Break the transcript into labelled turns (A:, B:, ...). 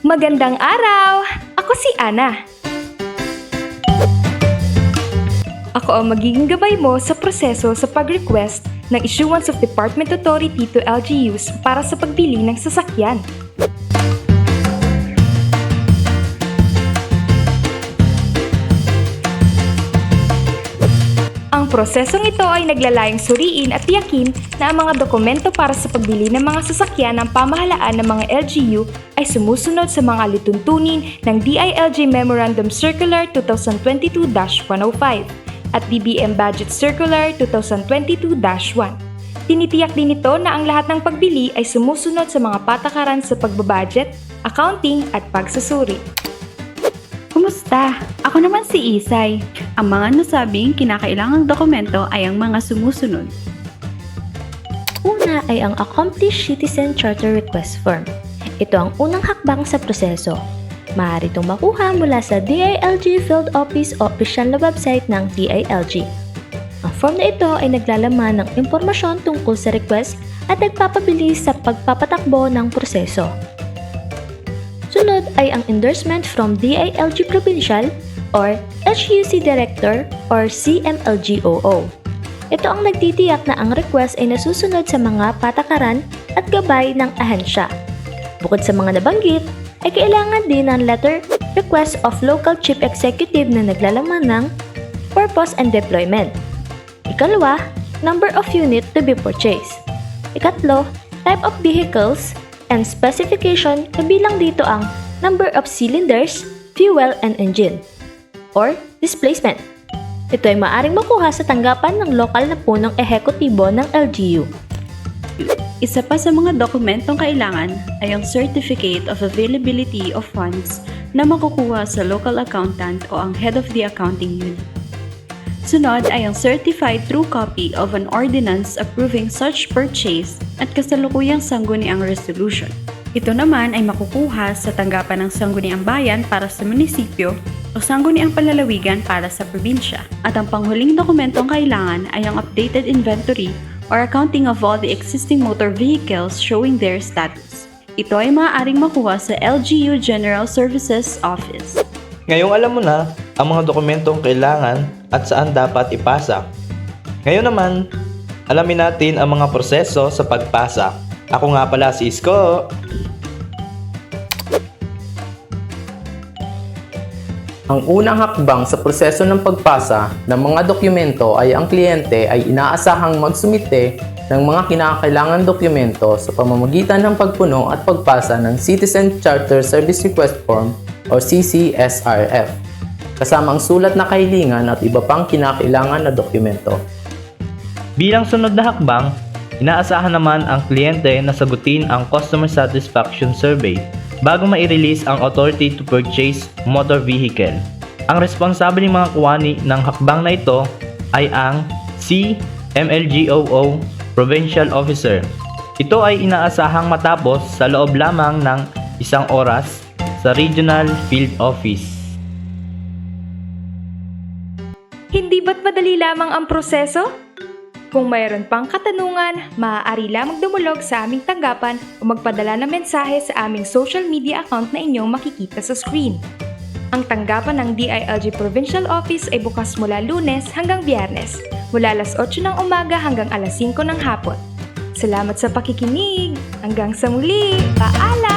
A: Magandang araw! Ako si Ana. Ako ang magiging gabay mo sa proseso sa pag-request ng issuance of Department Authority to LGUs para sa pagbili ng sasakyan. Prosesong ito ay naglalayong suriin at tiyakin na ang mga dokumento para sa pagbili ng mga sasakyan ng pamahalaan ng mga LGU ay sumusunod sa mga lituntunin ng DILG Memorandum Circular 2022-105 at DBM Budget Circular 2022-1. Tinitiyak din ito na ang lahat ng pagbili ay sumusunod sa mga patakaran sa pagbabudget, accounting at pagsusuri.
B: Kumusta? Ako naman si Isay. Ang mga nasabing kinakailangang dokumento ay ang mga sumusunod.
C: Una ay ang Accomplished Citizen Charter Request Form. Ito ang unang hakbang sa proseso. Maaari itong makuha mula sa DILG Field Office o opisyal na website ng DILG. Ang form na ito ay naglalaman ng impormasyon tungkol sa request at nagpapabilis sa pagpapatakbo ng proseso. Ay ang endorsement from DILG Provincial or HUC Director or CMLGOO. Ito ang nagtitiyak na ang request ay nasusunod sa mga patakaran at gabay ng ahensya. Bukod sa mga nabanggit, ay kailangan din ng letter request of local chief executive na naglalaman ng purpose and deployment. Ikalawa, number of unit to be purchased. Ikatlo, type of vehicles and specification kabilang dito ang number of cylinders, fuel, and engine. Or displacement. Ito ay maaring makuha sa tanggapan ng lokal na punong ehekutibo ng LGU.
B: Isa pa sa mga dokumentong kailangan ay ang Certificate of Availability of Funds na makukuha sa local accountant o ang head of the accounting unit. Sunod ay ang certified true copy of an ordinance approving such purchase at kasalukuyang sangguniang resolution. Ito naman ay makukuha sa tanggapan ng sangguniang bayan para sa munisipyo o sangguniang palalawigan para sa probinsya. At ang panghuling dokumentong kailangan ay ang updated inventory or accounting of all the existing motor vehicles showing their status. Ito ay maaaring makuha sa LGU General Services Office.
D: Ngayong alam mo na ang mga dokumentong kailangan at saan dapat ipasa. Ngayon naman, alamin natin ang mga proseso sa pagpasa. Ako nga pala si Isko.
E: Ang unang hakbang sa proseso ng pagpasa ng mga dokumento ay ang kliyente ay inaasahang magsumite ng mga kinakailangan dokumento sa pamamagitan ng pagpuno at pagpasa ng Citizen Charter Service Request Form o CCSRF, kasama ang sulat na kahilingan at iba pang kinakailangan na dokumento.
D: Bilang sunod na hakbang, inaasahan naman ang kliyente na sagutin ang Customer Satisfaction Survey bago mai-release ang Authority to Purchase Motor Vehicle. Ang responsable ng mga kuwani ng hakbang na ito ay ang CMLGOO Provincial Officer. Ito ay inaasahang matapos sa loob lamang ng isang oras sa Regional Field Office.
A: Hindi ba't madali lamang ang proseso? Kung mayroon pang katanungan, maaari lamang dumulog sa aming tanggapan o magpadala ng mensahe sa aming social media account na inyong makikita sa screen. Ang tanggapan ng DILG Provincial Office ay bukas mula lunes hanggang biyernes, mula alas 8 ng umaga hanggang alas 5 ng hapon. Salamat sa pakikinig! Hanggang sa muli! Paalam!